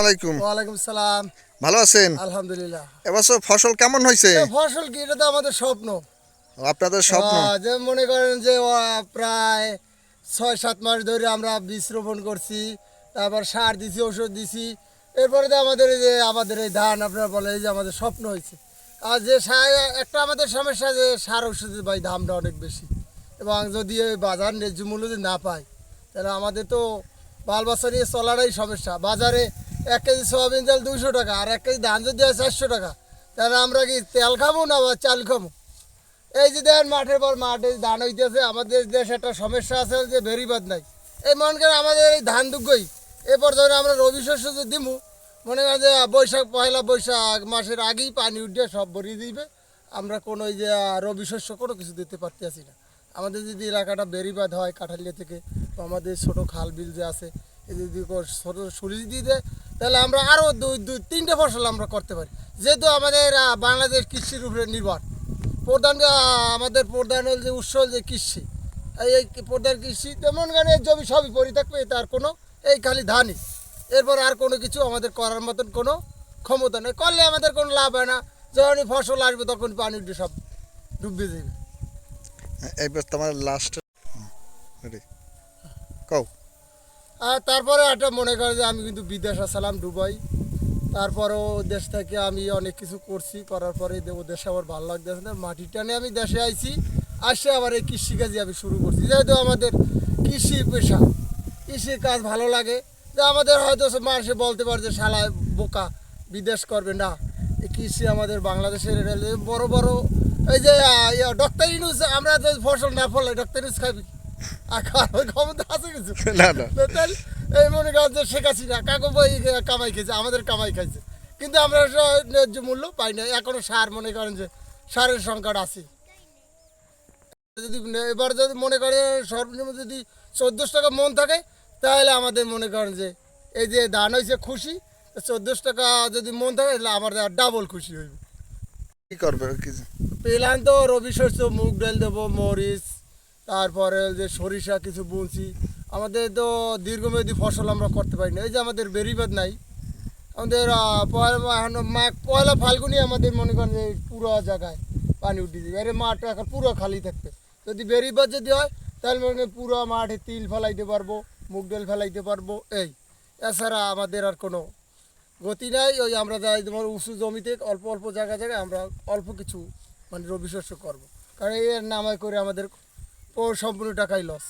আলাইকুম। ওয়ালাইকুম সালাম। ভালো আছেন? আলহামদুলিল্লাহ। এবছর ফসল কেমন হয়েছে? ফসল কি এটা তো আমাদের স্বপ্ন। আপনাদের স্বপ্ন? যে মনে করেন যে প্রায় ছয় সাত মাস ধরে আমরা বীজ রোপণ করছি তারপর সার দিছি ওষুধ দিছি। এরপরে তো আমাদের যে আমাদের এই ধান আপনারা বলে এই যে আমাদের স্বপ্ন হয়েছে। আর যে একটা আমাদের সমস্যা যে সার ওষুধের ভাই দামটা অনেক বেশি। এবং যদি এই বাজার ন্যায্য মূল্য যদি না পাই তাহলে আমাদের তো বাল বাচ্চা নিয়ে চলারই সমস্যা। বাজারে এক কেজি সয়াবিন তেল দুশো টাকা, আর এক কেজি ধান যদি হয় চারশো টাকা, তাহলে আমরা কি তেল খাব না বা চাল খাব? এই যে দেখেন মাঠের পর মাঠে ধান হইতেছে, আমাদের দেশে একটা সমস্যা আছে যে বেরিবাদ নাই। এই মনে করেন আমাদের এই ধান দুগ্গই এরপর ধরে আমরা রবি শস্য যদি দিমু, মনে করেন যে বৈশাখ পয়লা বৈশাখ মাসের আগেই পানি উঠে সব ভরিয়ে দিবে, আমরা কোনো ওই যে রবি শস্য কোনো কিছু দিতে পারতেছি না। আমাদের যদি এলাকাটা বেরিবাদ হয়, কাঠালিয়া থেকে তো আমাদের ছোটো খাল বিল যে আছে যদি ছোটো সুলিশ দিয়ে দেয় তাহলে আমরা আরও দুই দুই, তিনটে ফসল আমরা করতে পারি। যেহেতু আমাদের বাংলাদেশ কৃষির উপরে নির্ভর। প্রধান আমাদের প্রধান হল যে উৎস যে কৃষি। এই প্রধান কৃষি তেমন গানে জমি সবই পরি থাকবে তার কোনো এই খালি ধানই এরপর আর কোনো কিছু আমাদের করার মতন কোনো ক্ষমতা নেই। করলে আমাদের কোনো লাভ হয় না। যখনই ফসল আসবে তখন পানি উঠে সব ডুবে যাবে। এইবার তোমার লাস্ট কও। আর তারপরে একটা মনে করে যে আমি কিন্তু বিদেশ আসলাম দুবাই। তারপরেও দেশ থেকে আমি অনেক কিছু করছি, করার পরে ও দেশে আমার ভালো লাগতেছে না। মাটির টানে আমি দেশে আইছি, আসে আবার এই কৃষিকাজই আমি শুরু করছি। যেহেতু আমাদের কৃষি পেশা, কৃষির কাজ ভালো লাগে, যে আমাদের হয়তো মানুষে বলতে পারে যে শালা বোকা, বিদেশ করবে না। কৃষি আমাদের বাংলাদেশের বড় বড়, এই যে ডক্টর ইনুস, আমরা তো ফসল না ফলে ডক্টর ইনুস খাবি আর খাওয়ার ক্ষমতা আছে কিছু? না না। তাহলে এই মনে করেন যে শেখ হাসিনা কাকু বই কামাই খেয়েছে আমাদের কামাই খাইছে। কিন্তু আমরা ন্যায্য মূল্য পাই না এখনও সার মনে করেন যে সারের সংকট আছে। যদি এবার যদি মনে করেন সর্বনিম্ন যদি চোদ্দোশো টাকা মন থাকে তাহলে আমাদের মনে করেন যে এই যে ধান হয়েছে খুশি চোদ্দোশো টাকা যদি মন থাকে তাহলে আমার ডাবল খুশি হইবে। কি করবে কি পেলাম তো রবি শস্য মুগ ডাল দেবো মরিচ তারপরে যে সরিষা কিছু বুনছি। আমাদের তো দীর্ঘমেয়াদী ফসল আমরা করতে পারি না। এই যে আমাদের বেরিবাদ নাই। আমাদের আহ, পয়লা এখন মা- পয়লা ফাল্গুনি আমাদের মনে করেন যে পুরো জায়গায় পানি উঠে যাবে। এর মাঠ এখন পুরো খালি থাকবে। যদি বেরিবাদ যদি হয় তাহলে মনে করেন পুরো মাঠে তিল ফেলাইতে পারব মুগ ডাল ফেলাইতে পারব। এই এছাড়া আমাদের আর কোনো গতি নাই। ওই আমরা যাই তোমার উঁচু জমিতে অল্প অল্প জায়গা জায়গায় আমরা অল্প কিছু মানে রবি শস্য করব। কারণ এর নামায় করে আমাদের ও সম্পূর্ণ টাকাই লস